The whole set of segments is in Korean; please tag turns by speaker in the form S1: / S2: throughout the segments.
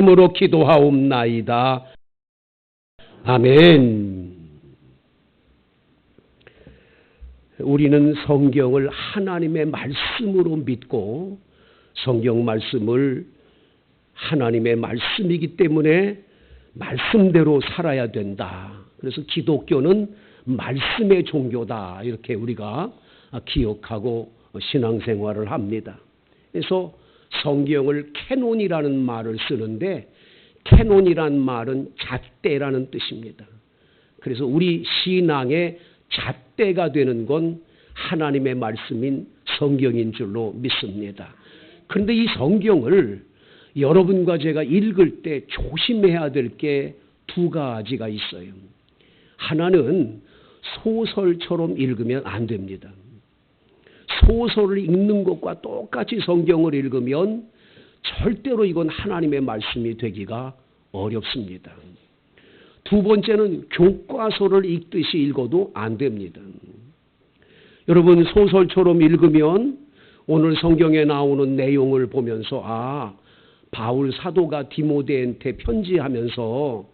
S1: 이름으로 기도하옵나이다. 아멘. 우리는 성경을 하나님의 말씀으로 믿고 성경 말씀을 하나님의 말씀이기 때문에 말씀대로 살아야 된다. 그래서 기독교는 말씀의 종교다. 이렇게 우리가 기억하고 신앙생활을 합니다. 그래서 성경을 캐논이라는 말을 쓰는데 캐논이란 말은 잣대라는 뜻입니다. 그래서 우리 신앙의 잣대가 되는 건 하나님의 말씀인 성경인 줄로 믿습니다. 그런데 이 성경을 여러분과 제가 읽을 때 조심해야 될 게 두 가지가 있어요. 하나는 소설처럼 읽으면 안 됩니다. 소설을 읽는 것과 똑같이 성경을 읽으면 절대로 이건 하나님의 말씀이 되기가 어렵습니다. 두 번째는 교과서를 읽듯이 읽어도 안 됩니다. 여러분 소설처럼 읽으면 오늘 성경에 나오는 내용을 보면서 아 바울 사도가 디모데한테 편지하면서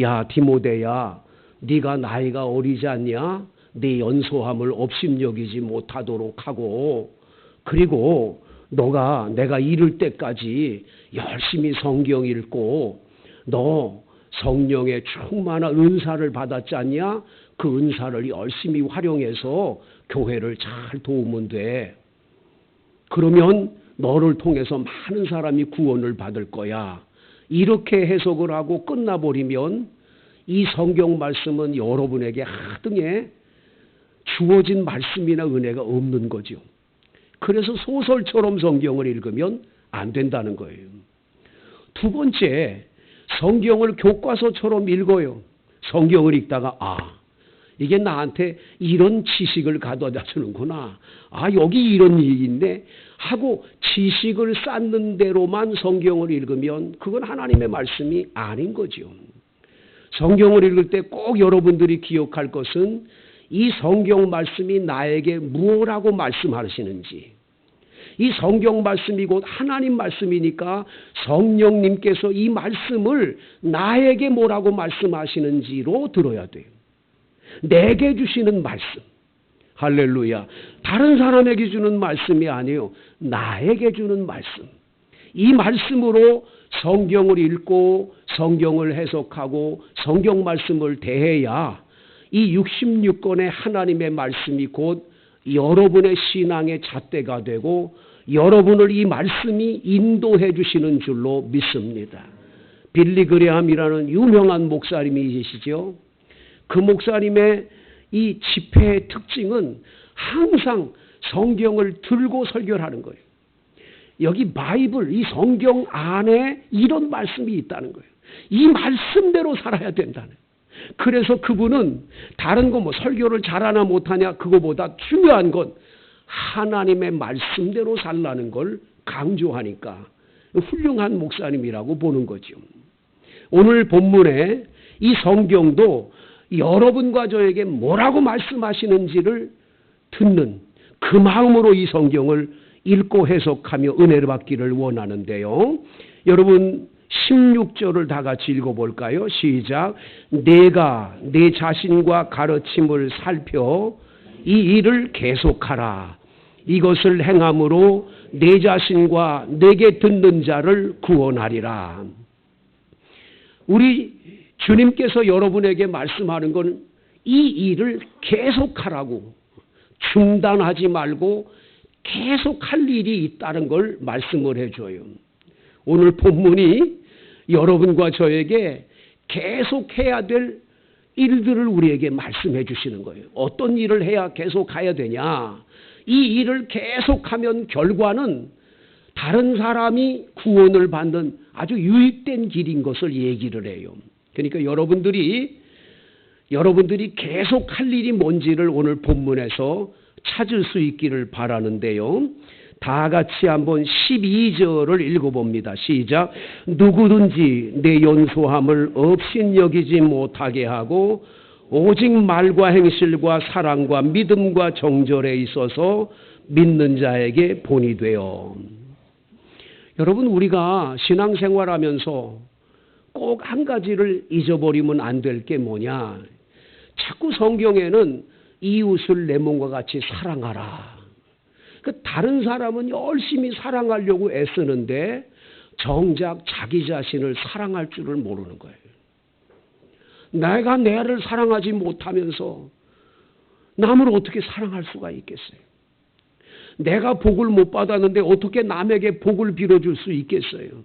S1: 야 디모데야 네가 나이가 어리지 않냐? 네 연소함을 업심여기지 못하도록 하고 그리고 너가 내가 이를 때까지 열심히 성경 읽고 너 성령의 충만한 은사를 받았지 않냐? 그 은사를 열심히 활용해서 교회를 잘 도우면 돼. 그러면 너를 통해서 많은 사람이 구원을 받을 거야. 이렇게 해석을 하고 끝나버리면 이 성경 말씀은 여러분에게 하등에 주어진 말씀이나 은혜가 없는 거죠. 그래서 소설처럼 성경을 읽으면 안 된다는 거예요. 두 번째, 성경을 교과서처럼 읽어요. 성경을 읽다가, 아, 이게 나한테 이런 지식을 가져다 주는구나. 아, 여기 이런 얘기인데 하고 지식을 쌓는 대로만 성경을 읽으면 그건 하나님의 말씀이 아닌 거죠. 성경을 읽을 때 꼭 여러분들이 기억할 것은 이 성경 말씀이 나에게 무엇라고 말씀하시는지 이 성경 말씀이 곧 하나님 말씀이니까 성령님께서 이 말씀을 나에게 뭐라고 말씀하시는지로 들어야 돼요. 내게 주시는 말씀. 할렐루야. 다른 사람에게 주는 말씀이 아니에요. 나에게 주는 말씀. 이 말씀으로 성경을 읽고 성경을 해석하고 성경 말씀을 대해야 이 66권의 하나님의 말씀이 곧 여러분의 신앙의 잣대가 되고 여러분을 이 말씀이 인도해 주시는 줄로 믿습니다. 빌리 그레함이라는 유명한 목사님이 계시죠. 그 목사님의 이 집회의 특징은 항상 성경을 들고 설교를 하는 거예요. 여기 바이블, 이 성경 안에 이런 말씀이 있다는 거예요. 이 말씀대로 살아야 된다는. 그래서 그분은 다른 거 뭐 설교를 잘하나 못하냐 그거보다 중요한 건 하나님의 말씀대로 살라는 걸 강조하니까 훌륭한 목사님이라고 보는 거죠. 오늘 본문에 이 성경도 여러분과 저에게 뭐라고 말씀하시는지를 듣는 그 마음으로 이 성경을 읽고 해석하며 은혜를 받기를 원하는데요. 여러분 16절을 다 같이 읽어볼까요? 시작. 내가 내 자신과 가르침을 살펴 이 일을 계속하라. 이것을 행함으로 내 자신과 내게 듣는 자를 구원하리라. 우리 주님께서 여러분에게 말씀하는 건이 일을 계속하라고 중단하지 말고 계속 할 일이 있다는 걸 말씀을 해줘요. 오늘 본문이 여러분과 저에게 계속 해야 될 일들을 우리에게 말씀해 주시는 거예요. 어떤 일을 해야 계속 가야 되냐? 이 일을 계속하면 결과는 다른 사람이 구원을 받는 아주 유익된 길인 것을 얘기를 해요. 그러니까 여러분들이 여러분들이 계속 할 일이 뭔지를 오늘 본문에서 찾을 수 있기를 바라는데요. 다 같이 한번 12절을 읽어봅니다. 시작. 누구든지 내 연소함을 없인 여기지 못하게 하고 오직 말과 행실과 사랑과 믿음과 정절에 있어서 믿는 자에게 본이 되어. 여러분 우리가 신앙생활하면서 꼭 한 가지를 잊어버리면 안 될 게 뭐냐. 자꾸 성경에는 이웃을 내 몸과 같이 사랑하라. 그 다른 사람은 열심히 사랑하려고 애쓰는데 정작 자기 자신을 사랑할 줄을 모르는 거예요. 내가 내를 사랑하지 못하면서 남을 어떻게 사랑할 수가 있겠어요? 내가 복을 못 받았는데 어떻게 남에게 복을 빌어줄 수 있겠어요?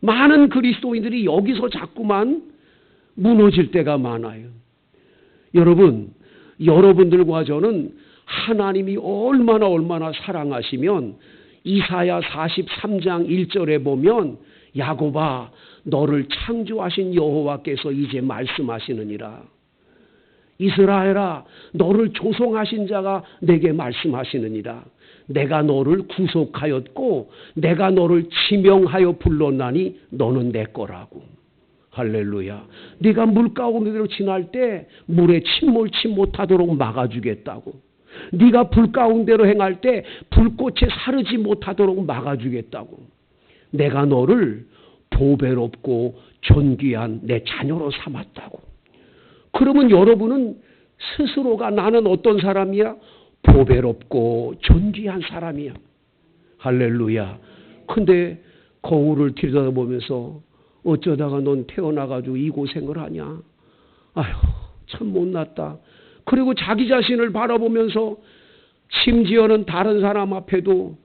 S1: 많은 그리스도인들이 여기서 자꾸만 무너질 때가 많아요. 여러분, 여러분들과 저는 하나님이 얼마나 얼마나 사랑하시면 이사야 43장 1절에 보면 야곱아 너를 창조하신 여호와께서 이제 말씀하시느니라. 이스라엘아 너를 조성하신 자가 내게 말씀하시느니라. 내가 너를 구속하였고 내가 너를 지명하여 불렀나니 너는 내 거라고. 할렐루야. 네가 물 가운데로 지날 때 물에 침몰치 못하도록 막아주겠다고. 네가 불 가운데로 행할 때 불꽃에 사르지 못하도록 막아주겠다고. 내가 너를 보배롭고 존귀한 내 자녀로 삼았다고. 그러면 여러분은 스스로가 나는 어떤 사람이야? 보배롭고 존귀한 사람이야. 할렐루야. 근데 거울을 들여다보면서 어쩌다가 넌 태어나가지고 이 고생을 하냐? 아휴, 참 못났다. 그리고 자기 자신을 바라보면서 심지어는 다른 사람 앞에도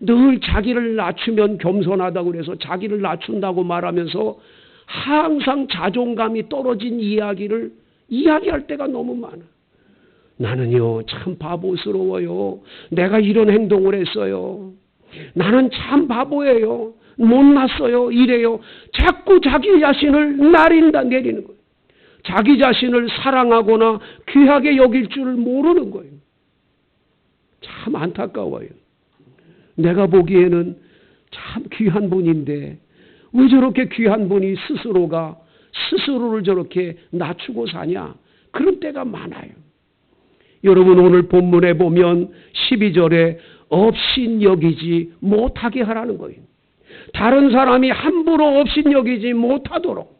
S1: 늘 자기를 낮추면 겸손하다고 그래서 자기를 낮춘다고 말하면서 항상 자존감이 떨어진 이야기를 이야기할 때가 너무 많아. 나는요, 참 바보스러워요. 내가 이런 행동을 했어요. 나는 참 바보예요. 못났어요. 이래요. 자꾸 자기 자신을 나린다, 내리는 거예요. 자기 자신을 사랑하거나 귀하게 여길 줄을 모르는 거예요. 참 안타까워요. 내가 보기에는 참 귀한 분인데 왜 저렇게 귀한 분이 스스로가 스스로를 저렇게 낮추고 사냐? 그런 때가 많아요. 여러분 오늘 본문에 보면 12절에 없인 여기지 못하게 하라는 거예요. 다른 사람이 함부로 없인 여기지 못하도록.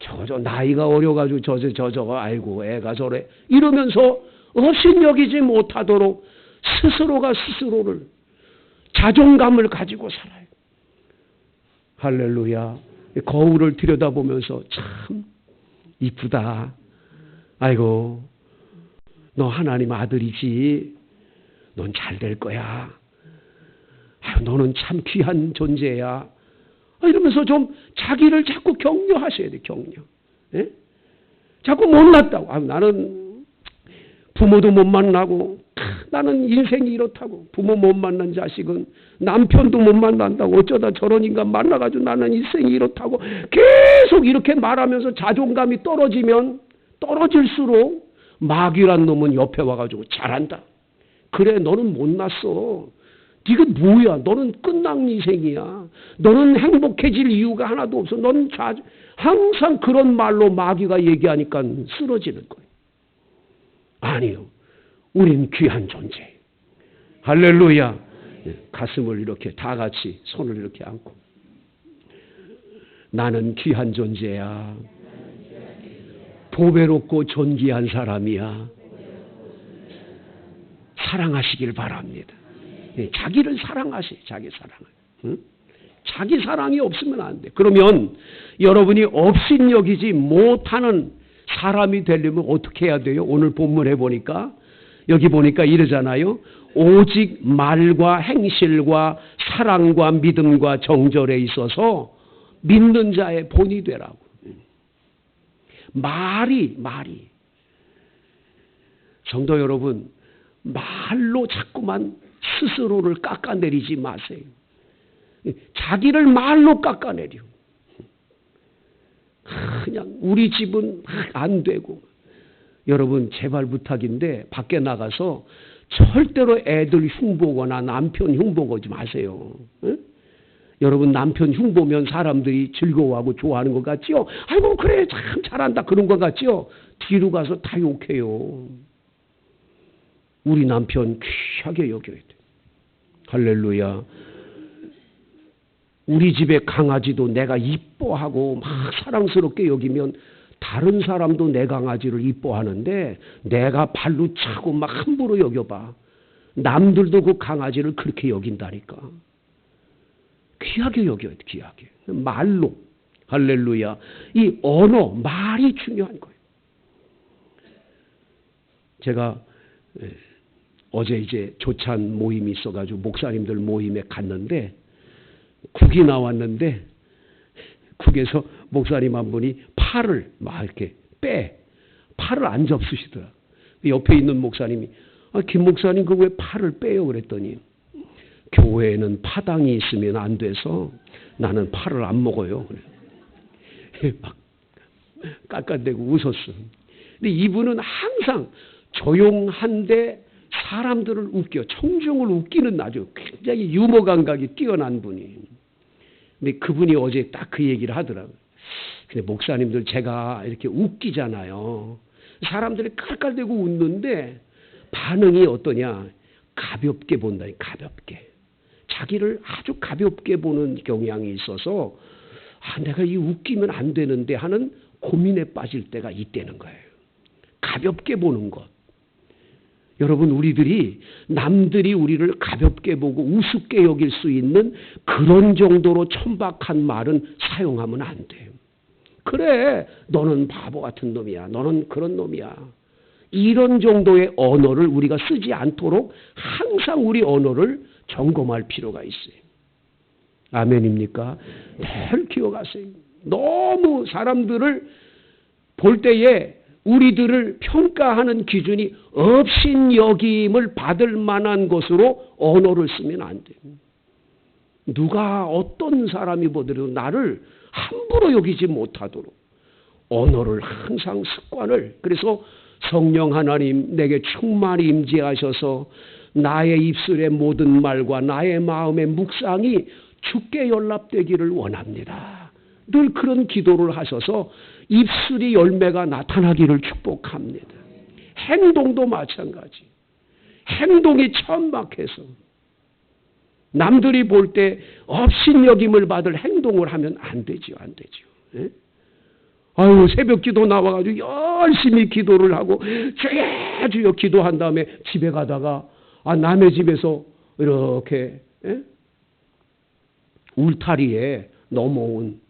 S1: 저저 나이가 어려가지고 저저 저저가 아이고 애가 저래 이러면서 없인 여기지 못하도록 스스로가 스스로를 자존감을 가지고 살아요. 할렐루야. 거울을 들여다보면서 참 이쁘다. 아이고, 너 하나님 아들이지. 넌 잘 될 거야. 아유, 너는 참 귀한 존재야. 이러면서 좀 자기를 자꾸 격려하셔야 돼, 격려. 예? 자꾸 못났다고. 아, 나는 부모도 못 만나고, 나는 인생이 이렇다고. 부모 못 만난 자식은 남편도 못 만난다고. 어쩌다 저런 인간 만나가지고 나는 인생이 이렇다고. 계속 이렇게 말하면서 자존감이 떨어지면 떨어질수록 마귀란 놈은 옆에 와가지고 잘한다. 그래, 너는 못났어. 네가 뭐야? 너는 끝난 인생이야. 너는 행복해질 이유가 하나도 없어. 너는 자, 항상 그런 말로 마귀가 얘기하니까 쓰러지는 거예요. 아니요. 우린 귀한 존재. 할렐루야. 예, 가슴을 이렇게 다 같이 손을 이렇게 안고. 나는 귀한 존재야. 보배롭고 존귀한 사람이야. 사랑하시길 바랍니다. 예, 자기를 사랑하시, 자기 사랑을. 응? 자기 사랑이 없으면 안 돼. 그러면 여러분이 없인 여기지 못하는 사람이 되려면 어떻게 해야 돼요? 오늘 본문에 보니까 여기 보니까 이러잖아요. 오직 말과 행실과 사랑과 믿음과 정절에 있어서 믿는 자의 본이 되라고. 말이 말이 성도 여러분 말로 자꾸만 스스로를 깎아내리지 마세요. 자기를 말로 깎아내려. 그냥 우리 집은 안 되고 여러분 제발 부탁인데 밖에 나가서 절대로 애들 흉보거나 남편 흉보지 마세요. 응? 여러분 남편 흉보면 사람들이 즐거워하고 좋아하는 것 같지요? 아이고 그래 참 잘한다 그런 것 같지요? 뒤로 가서 다 욕해요. 우리 남편 귀하게 여겨야 돼. 할렐루야. 우리 집에 강아지도 내가 이뻐하고 막 사랑스럽게 여기면 다른 사람도 내 강아지를 이뻐하는데 내가 발로 차고 막 함부로 여겨봐. 남들도 그 강아지를 그렇게 여긴다니까. 귀하게 여겨야 돼, 귀하게. 말로. 할렐루야. 이 언어, 말이 중요한 거예요. 제가 에, 어제 이제 조찬 모임이 있어가지고 목사님들 모임에 갔는데 국이 나왔는데 국에서 목사님 한 분이 팔을 막 이렇게 빼 팔을 안 접수시더라. 옆에 있는 목사님이 아, 김 목사님 그 왜 팔을 빼요 그랬더니 교회에는 파당이 있으면 안 돼서 나는 팔을 안 먹어요. 막 깎아대고 웃었어. 근데 이분은 항상 조용한데 사람들을 웃겨 청중을 웃기는 아주 굉장히 유머 감각이 뛰어난 분이. 근데 그분이 어제 딱 그 얘기를 하더라고요. 근데 목사님들 제가 이렇게 웃기잖아요. 사람들이 깔깔대고 웃는데 반응이 어떠냐? 가볍게 본다. 가볍게. 자기를 아주 가볍게 보는 경향이 있어서 아, 내가 이 웃기면 안 되는데 하는 고민에 빠질 때가 있다는 거예요. 가볍게 보는 것. 여러분, 우리들이 남들이 우리를 가볍게 보고 우습게 여길 수 있는 그런 정도로 천박한 말은 사용하면 안 돼요. 그래, 너는 바보 같은 놈이야. 너는 그런 놈이야. 이런 정도의 언어를 우리가 쓰지 않도록 항상 우리 언어를 점검할 필요가 있어요. 아멘입니까? 늘 기억하세요. 너무 사람들을 볼 때에 우리들을 평가하는 기준이 없인 여김을 받을 만한 것으로 언어를 쓰면 안 돼요. 누가 어떤 사람이 보더라도 나를 함부로 여기지 못하도록 언어를 항상 습관을 그래서 성령 하나님 내게 충만히 임재하셔서 나의 입술의 모든 말과 나의 마음의 묵상이 주께 연락되기를 원합니다. 늘 그런 기도를 하셔서 입술이 열매가 나타나기를 축복합니다. 행동도 마찬가지. 행동이 천박해서 남들이 볼 때 업신여김을 받을 행동을 하면 안 되지요, 안 되지요. 예? 아유 새벽 기도 나와가지고 열심히 기도를 하고 주여 주여 기도한 다음에 집에 가다가 아 남의 집에서 이렇게 예? 울타리에 넘어온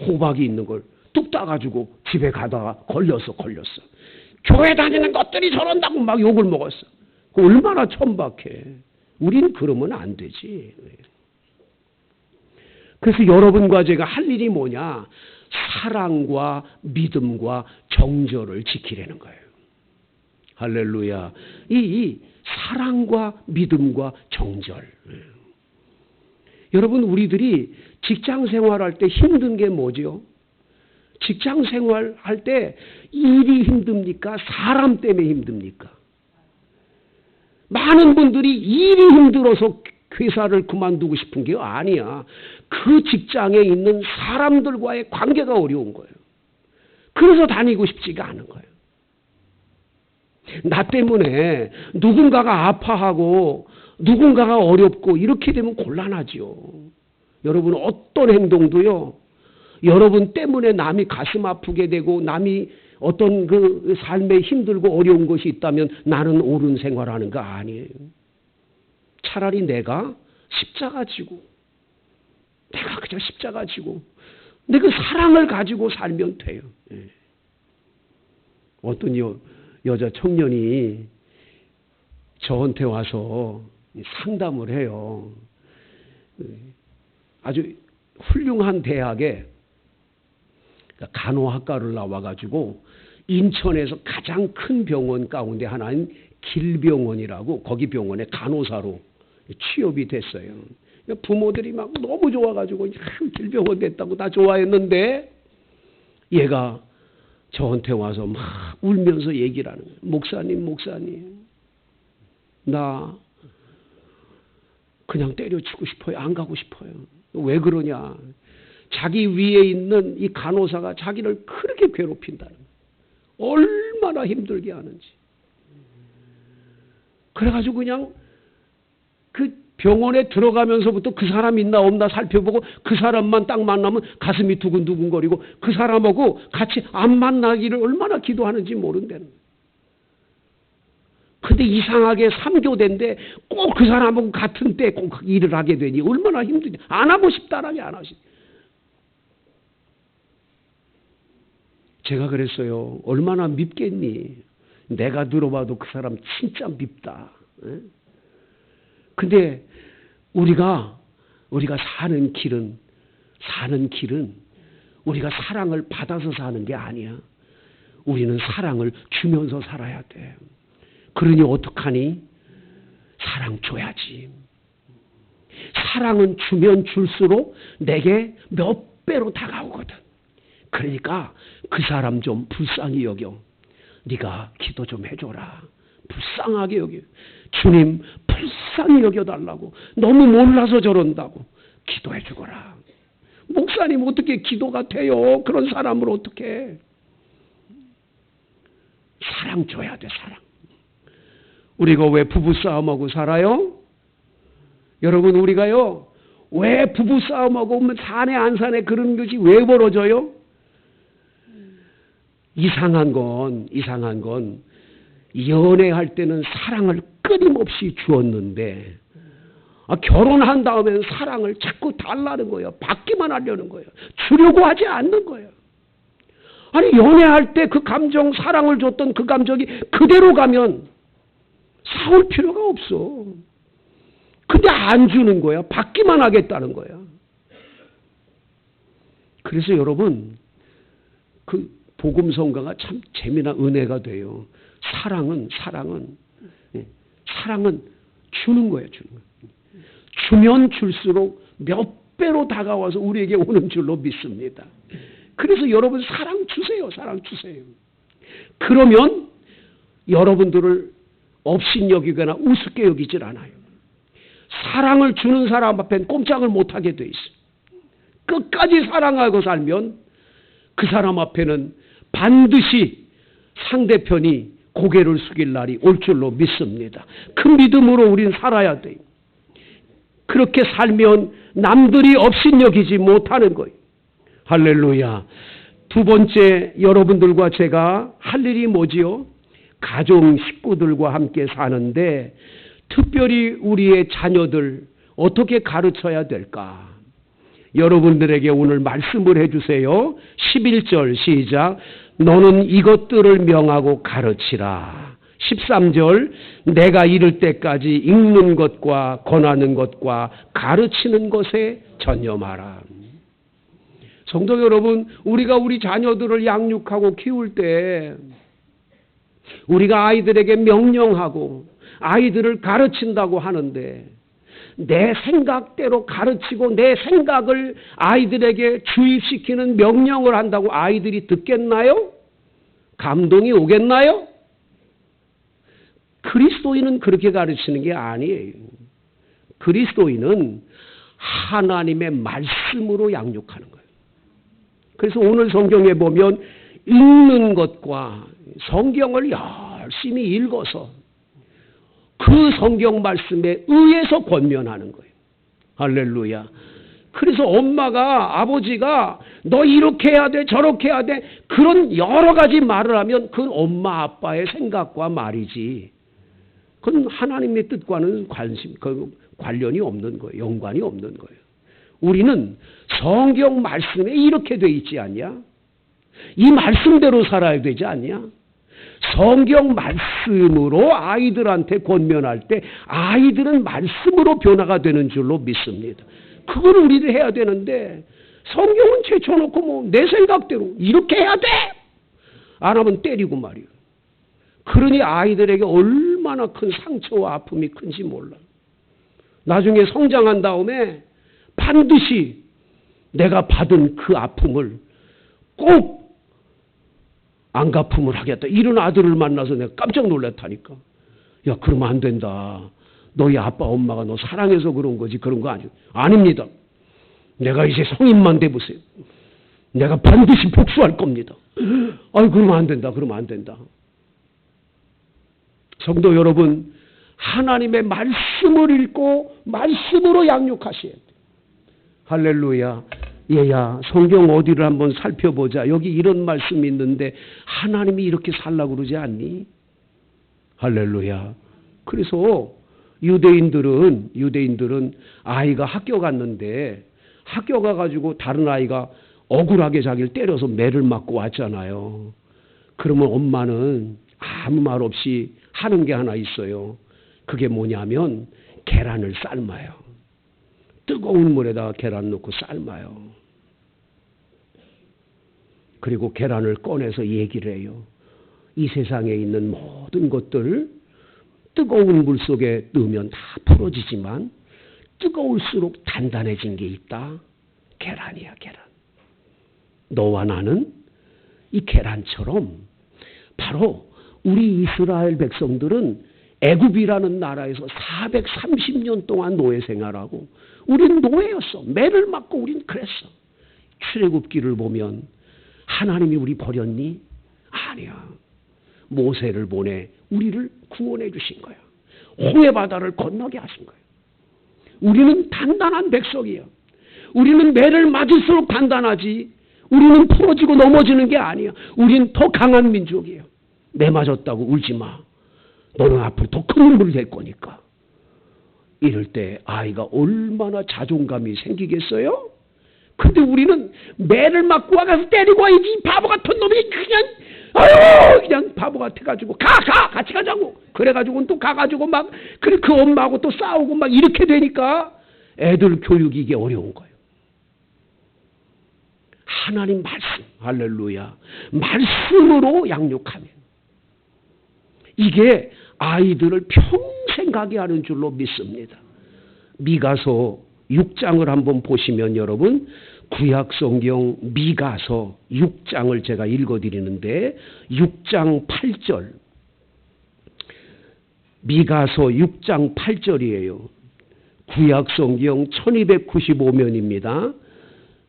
S1: 호박이 있는 걸 뚝 따가지고 집에 가다가 걸렸어 걸렸어 교회 다니는 것들이 저런다고 막 욕을 먹었어 그 얼마나 천박해 우린 그러면 안 되지 그래서 여러분과 제가 할 일이 뭐냐 사랑과 믿음과 정절을 지키려는 거예요. 할렐루야. 이, 이 사랑과 믿음과 정절. 여러분, 우리들이 직장 생활할 때 힘든 게 뭐죠? 직장 생활할 때 일이 힘듭니까? 사람 때문에 힘듭니까? 많은 분들이 일이 힘들어서 회사를 그만두고 싶은 게 아니야. 그 직장에 있는 사람들과의 관계가 어려운 거예요. 그래서 다니고 싶지가 않은 거예요. 나 때문에 누군가가 아파하고 누군가가 어렵고 이렇게 되면 곤란하지요. 여러분 어떤 행동도요. 여러분 때문에 남이 가슴 아프게 되고 남이 어떤 그 삶에 힘들고 어려운 것이 있다면 나는 옳은 생활하는 거 아니에요. 차라리 내가 십자가 지고 내가 그냥 십자가 지고 내 그 사랑을 가지고 살면 돼요. 예. 어떤 여, 여자 청년이 저한테 와서 상담을 해요. 아주 훌륭한 대학에 간호학과를 나와가지고 인천에서 가장 큰 병원 가운데 하나인 길병원이라고 거기 병원에 간호사로 취업이 됐어요. 부모들이 막 너무 좋아가지고 길병원 됐다고 다 좋아했는데 얘가 저한테 와서 막 울면서 얘기를 하는 거예요. 목사님, 목사님, 나 그냥 때려치고 싶어요. 안 가고 싶어요. 왜 그러냐? 자기 위에 있는 이 간호사가 자기를 그렇게 괴롭힌다는 거예요. 얼마나 힘들게 하는지. 그래가지고 그냥 그 병원에 들어가면서부터 그 사람 있나 없나 살펴보고 그 사람만 딱 만나면 가슴이 두근두근거리고 그 사람하고 같이 안 만나기를 얼마나 기도하는지 모른다는 거예요. 근데 이상하게 삼교대인데 꼭 그 사람하고 같은 때 꼭 일을 하게 되니 얼마나 힘드냐. 안 하고 싶다라니 안 하시. 제가 그랬어요. 얼마나 밉겠니? 내가 들어봐도 그 사람 진짜 밉다. 예? 근데 우리가 우리가 사는 길은 사는 길은 우리가 사랑을 받아서 사는 게 아니야. 우리는 사랑을 주면서 살아야 돼. 그러니 어떡하니? 사랑 줘야지. 사랑은 주면 줄수록 내게 몇 배로 다가오거든. 그러니까 그 사람 좀 불쌍히 여겨. 네가 기도 좀 해줘라. 불쌍하게 여겨. 주님 불쌍히 여겨달라고. 너무 몰라서 저런다고. 기도해 주거라. 목사님 어떻게 기도가 돼요? 그런 사람을 어떻게? 사랑 줘야 돼 사랑. 우리가 왜 부부싸움하고 살아요? 여러분 우리가요 왜 부부싸움하고 오면 사내 안 사내 그런 것이 왜 벌어져요? 이상한 건 이상한 건 연애할 때는 사랑을 끊임없이 주었는데 아, 결혼한 다음에는 사랑을 자꾸 달라는 거예요. 받기만 하려는 거예요. 주려고 하지 않는 거예요. 아니 연애할 때 그 감정 사랑을 줬던 그 감정이 그대로 가면 싸울 필요가 없어. 근데 안 주는 거야. 받기만 하겠다는 거야. 그래서 여러분 그 복음 성가가 참 재미난 은혜가 돼요. 사랑은 사랑은 예, 사랑은 주는 거예요, 주는 거. 주면 줄수록 몇 배로 다가와서 우리에게 오는 줄로 믿습니다. 그래서 여러분 사랑 주세요, 사랑 주세요. 그러면 여러분들을 업신 여기거나 우습게 여기질 않아요. 사랑을 주는 사람 앞엔 꼼짝을 못하게 돼 있어요. 끝까지 사랑하고 살면 그 사람 앞에는 반드시 상대편이 고개를 숙일 날이 올 줄로 믿습니다. 그 믿음으로 우린 살아야 돼요. 그렇게 살면 남들이 없인 여기지 못하는 거예요. 할렐루야. 두 번째 여러분들과 제가 할 일이 뭐지요? 가족 식구들과 함께 사는데 특별히 우리의 자녀들 어떻게 가르쳐야 될까? 여러분들에게 오늘 말씀을 해주세요. 11절 시작. 너는 이것들을 명하고 가르치라. 13절 내가 이를 때까지 읽는 것과 권하는 것과 가르치는 것에 전념하라. 성도 여러분, 우리가 우리 자녀들을 양육하고 키울 때 우리가 아이들에게 명령하고 아이들을 가르친다고 하는데 내 생각대로 가르치고 내 생각을 아이들에게 주입시키는 명령을 한다고 아이들이 듣겠나요? 감동이 오겠나요? 그리스도인은 그렇게 가르치는 게 아니에요. 그리스도인은 하나님의 말씀으로 양육하는 거예요. 그래서 오늘 성경에 보면 읽는 것과 성경을 열심히 읽어서 그 성경 말씀에 의해서 권면하는 거예요. 할렐루야. 그래서 엄마가 아버지가 너 이렇게 해야 돼 저렇게 해야 돼 그런 여러 가지 말을 하면 그건 엄마 아빠의 생각과 말이지. 그건 하나님의 뜻과는 관심 그 관련이 없는 거예요. 연관이 없는 거예요. 우리는 성경 말씀에 이렇게 돼 있지 않냐? 이 말씀대로 살아야 되지 않냐? 성경 말씀으로 아이들한테 권면할 때 아이들은 말씀으로 변화가 되는 줄로 믿습니다. 그걸 우리도 해야 되는데 성경은 제쳐놓고 뭐 내 생각대로 이렇게 해야 돼! 안 하면 때리고 말이요. 그러니 아이들에게 얼마나 큰 상처와 아픔이 큰지 몰라. 나중에 성장한 다음에 반드시 내가 받은 그 아픔을 꼭 안갚음을 하겠다. 이런 아들을 만나서 내가 깜짝 놀랐다니까. 야, 그러면 안 된다. 너희 아빠, 엄마가 너 사랑해서 그런 거지. 그런 거 아니요. 아닙니다. 내가 이제 성인만 돼보세요. 내가 반드시 복수할 겁니다. 아이, 그러면 안 된다. 그러면 안 된다. 성도 여러분, 하나님의 말씀을 읽고 말씀으로 양육하셔야 돼. 할렐루야. 얘야, 성경 어디를 한번 살펴보자. 여기 이런 말씀이 있는데 하나님이 이렇게 살라고 그러지 않니? 할렐루야. 그래서 유대인들은 유대인들은 아이가 학교 갔는데 학교 가 가지고 다른 아이가 억울하게 자기를 때려서 매를 맞고 왔잖아요. 그러면 엄마는 아무 말 없이 하는 게 하나 있어요. 그게 뭐냐면 계란을 삶아요. 뜨거운 물에다가 계란 넣고 삶아요. 그리고 계란을 꺼내서 얘기를 해요. 이 세상에 있는 모든 것들 뜨거운 물 속에 넣으면 다 풀어지지만 뜨거울수록 단단해진 게 있다. 계란이야, 계란. 너와 나는 이 계란처럼 바로 우리 이스라엘 백성들은 애굽이라는 나라에서 430년 동안 노예 생활하고 우린 노예였어. 매를 맞고 우린 그랬어. 출애굽기를 보면 하나님이 우리 버렸니? 아니야. 모세를 보내 우리를 구원해 주신 거야. 홍해 바다를 건너게 하신 거야. 우리는 단단한 백성이야. 우리는 매를 맞을수록 단단하지. 우리는 풀어지고 넘어지는 게 아니야. 우린 더 강한 민족이에요. 매 맞았다고 울지 마. 너는 앞으로 더큰 눈물이 될 거니까. 이럴 때 아이가 얼마나 자존감이 생기겠어요? 근데 우리는 매를 맞고 와가서 때리고 와야지 이 바보 같은 놈이 그냥 아유 그냥 바보 같아가지고 가가 같이 가자고 그래가지고는 또 가가지고 막 그래 그 엄마하고 또 싸우고 막 이렇게 되니까 애들 교육이 이게 어려운 거예요. 하나님 말씀 할렐루야 말씀으로 양육하면 이게 아이들을 평생 가게 하는 줄로 믿습니다. 미가서 6장을 한번 보시면 여러분 구약 성경 미가서 6장을 제가 읽어 드리는데 6장 8절 미가서 6장 8절이에요. 구약 성경 1295면입니다.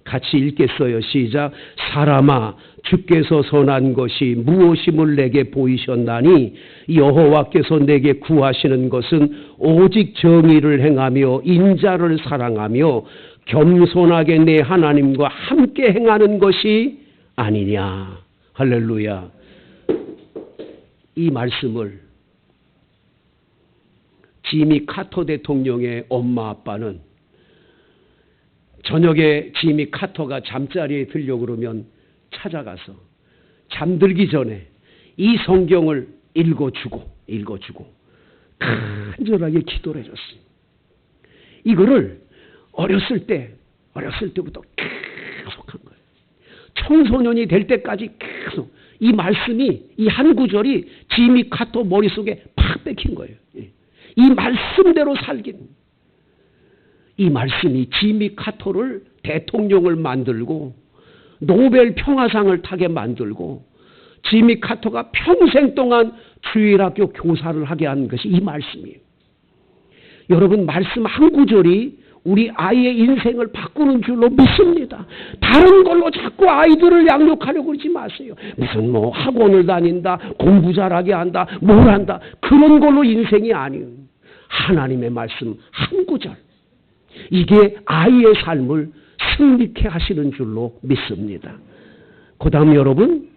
S1: 같이 읽겠어요. 시작. 사람아 주께서 선한 것이 무엇임을 내게 보이셨나니 여호와께서 내게 구하시는 것은 오직 정의를 행하며 인자를 사랑하며 겸손하게 내 하나님과 함께 행하는 것이 아니냐. 할렐루야. 이 말씀을 지미 카터 대통령의 엄마 아빠는 저녁에 지미 카터가 잠자리에 들려 그러면 찾아가서 잠들기 전에 이 성경을 읽어주고 읽어주고 간절하게 기도를 해줬어요. 이거를 어렸을 때 어렸을 때부터 계속 한 거예요. 청소년이 될 때까지 계속 이 말씀이 이 한 구절이 지미 카터 머릿속에 팍 박힌 거예요. 예. 이 말씀대로 살긴 이 말씀이 지미 카토를 대통령을 만들고 노벨 평화상을 타게 만들고 지미 카토가 평생 동안 주일학교 교사를 하게 한 것이 이 말씀이에요. 여러분 말씀 한 구절이 우리 아이의 인생을 바꾸는 줄로 믿습니다. 다른 걸로 자꾸 아이들을 양육하려고 그러지 마세요. 무슨 뭐 학원을 다닌다, 공부 잘하게 한다, 뭘 한다. 그런 걸로 인생이 아니에요. 하나님의 말씀 한 구절. 이게 아이의 삶을 승리케 하시는 줄로 믿습니다. 그 다음 여러분,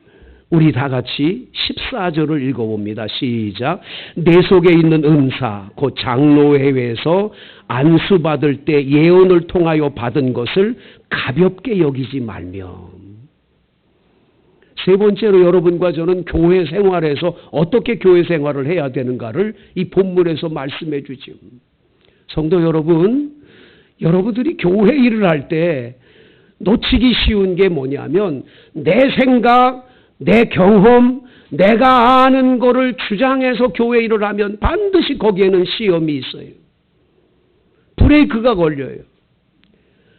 S1: 우리 다 같이 14절을 읽어봅니다. 시작. 내 속에 있는 은사, 곧 장로회에서 안수받을 때 예언을 통하여 받은 것을 가볍게 여기지 말며. 세 번째로 여러분과 저는 교회 생활에서 어떻게 교회 생활을 해야 되는가를 이 본문에서 말씀해 주죠. 성도 여러분, 여러분들이 교회 일을 할 때 놓치기 쉬운 게 뭐냐면 내 생각, 내 경험, 내가 아는 거를 주장해서 교회 일을 하면 반드시 거기에는 시험이 있어요. 브레이크가 걸려요.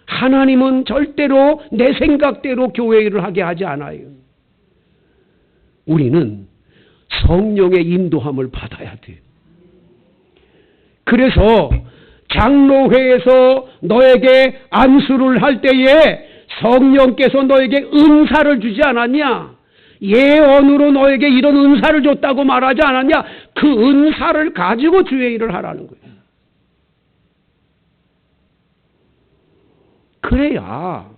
S1: 하나님은 절대로 내 생각대로 교회 일을 하게 하지 않아요. 우리는 성령의 인도함을 받아야 돼요. 그래서 장로회에서 너에게 안수를 할 때에 성령께서 너에게 은사를 주지 않았냐? 예언으로 너에게 이런 은사를 줬다고 말하지 않았냐? 그 은사를 가지고 주의 일을 하라는 거예요. 그래야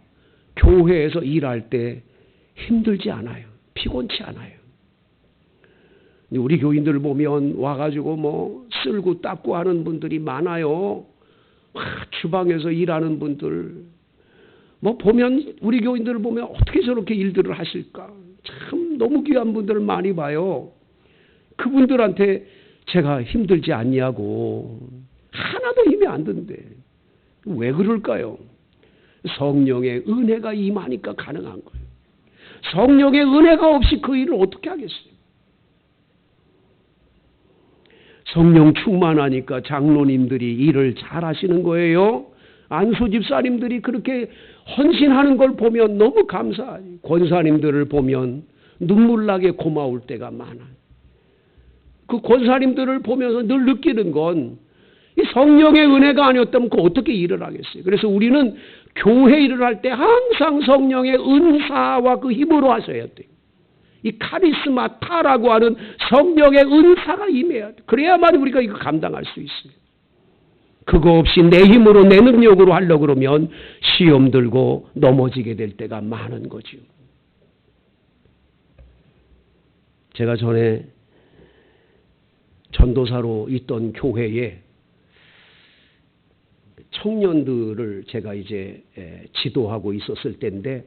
S1: 교회에서 일할 때 힘들지 않아요. 피곤치 않아요. 우리 교인들 보면 와가지고 뭐 쓸고 닦고 하는 분들이 많아요. 와, 주방에서 일하는 분들. 뭐 보면 우리 교인들을 보면 어떻게 저렇게 일들을 하실까? 참 너무 귀한 분들을 많이 봐요. 그분들한테 제가 힘들지 않냐고 하나도 힘이 안 든대. 왜 그럴까요? 성령의 은혜가 임하니까 가능한 거예요. 성령의 은혜가 없이 그 일을 어떻게 하겠어요? 성령 충만하니까 장로님들이 일을 잘 하시는 거예요. 안수 집사님들이 그렇게 헌신하는 걸 보면 너무 감사하지. 권사님들을 보면 눈물 나게 고마울 때가 많아요. 그 권사님들을 보면서 늘 느끼는 건 이 성령의 은혜가 아니었다면 그 어떻게 일을 하겠어요? 그래서 우리는 교회 일을 할 때 항상 성령의 은사와 그 힘으로 하셔야 돼요. 이 카리스마 타라고 하는 성령의 은사가 임해야 돼. 그래야만 우리가 이거 감당할 수 있어요. 그거 없이 내 힘으로 내 능력으로 하려고 그러면 시험 들고 넘어지게 될 때가 많은 거죠. 제가 전에 전도사로 있던 교회에 청년들을 제가 이제 지도하고 있었을 때인데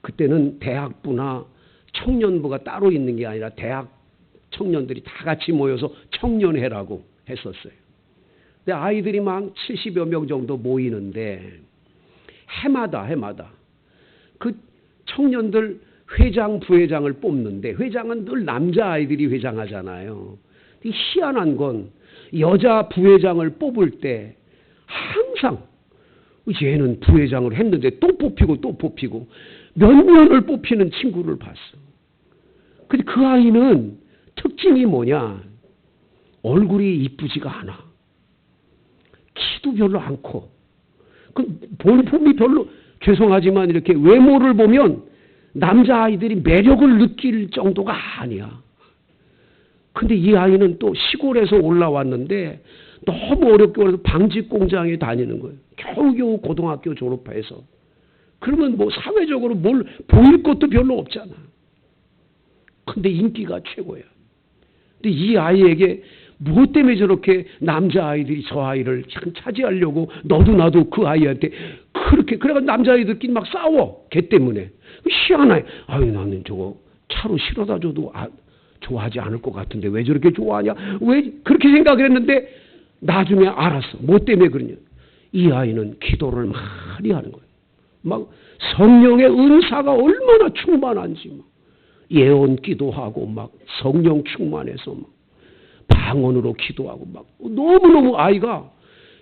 S1: 그때는 대학부나 청년부가 따로 있는 게 아니라 대학 청년들이 다 같이 모여서 청년회라고 했었어요. 근데 아이들이 막 70여 명 정도 모이는데 해마다 해마다 그 청년들 회장 부회장을 뽑는데 회장은 늘 남자 아이들이 회장하잖아요. 희한한 건 여자 부회장을 뽑을 때 항상 얘는 부회장을 했는데 또 뽑히고 또 뽑히고 몇 년을 뽑히는 친구를 봤어. 근데 그 아이는 특징이 뭐냐? 얼굴이 이쁘지가 않아. 키도 별로 않고. 그 볼품이 별로 죄송하지만 이렇게 외모를 보면 남자 아이들이 매력을 느낄 정도가 아니야. 근데 이 아이는 또 시골에서 올라왔는데 너무 어렵게 그래서 방직 공장에 다니는 거예요. 겨우겨우 고등학교 졸업해서. 그러면 뭐 사회적으로 뭘 보일 것도 별로 없잖아. 근데 인기가 최고야. 근데 이 아이에게 무엇 때문에 저렇게 남자 아이들이 저 아이를 참 차지하려고 너도 나도 그 아이한테 그렇게 그래가 남자 아이들끼리 막 싸워 걔 때문에 희한해. 아유 나는 저거 차로 실어다 줘도 아, 좋아하지 않을 것 같은데 왜 저렇게 좋아하냐? 왜 그렇게 생각을 했는데 나중에 알았어. 뭐 때문에 그러냐? 이 아이는 기도를 많이 하는 거예요. 막 성령의 은사가 얼마나 충만한지 막 예언 기도하고 막 성령 충만해서 막 방언으로 기도하고 막 너무너무 아이가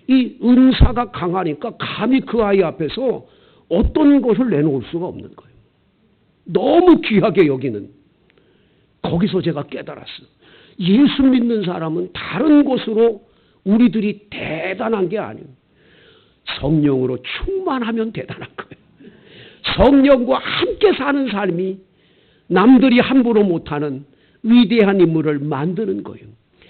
S1: 이 은사가 강하니까 감히 그 아이 앞에서 어떤 것을 내놓을 수가 없는 거예요. 너무 귀하게 여기는 거기서 제가 깨달았어. 예수 믿는 사람은 다른 곳으로 우리들이 대단한 게 아니에요. 성령으로 충만하면 대단한 거예요. 성령과 함께 사는 삶이 남들이 함부로 못하는 위대한 인물을 만드는 거예요.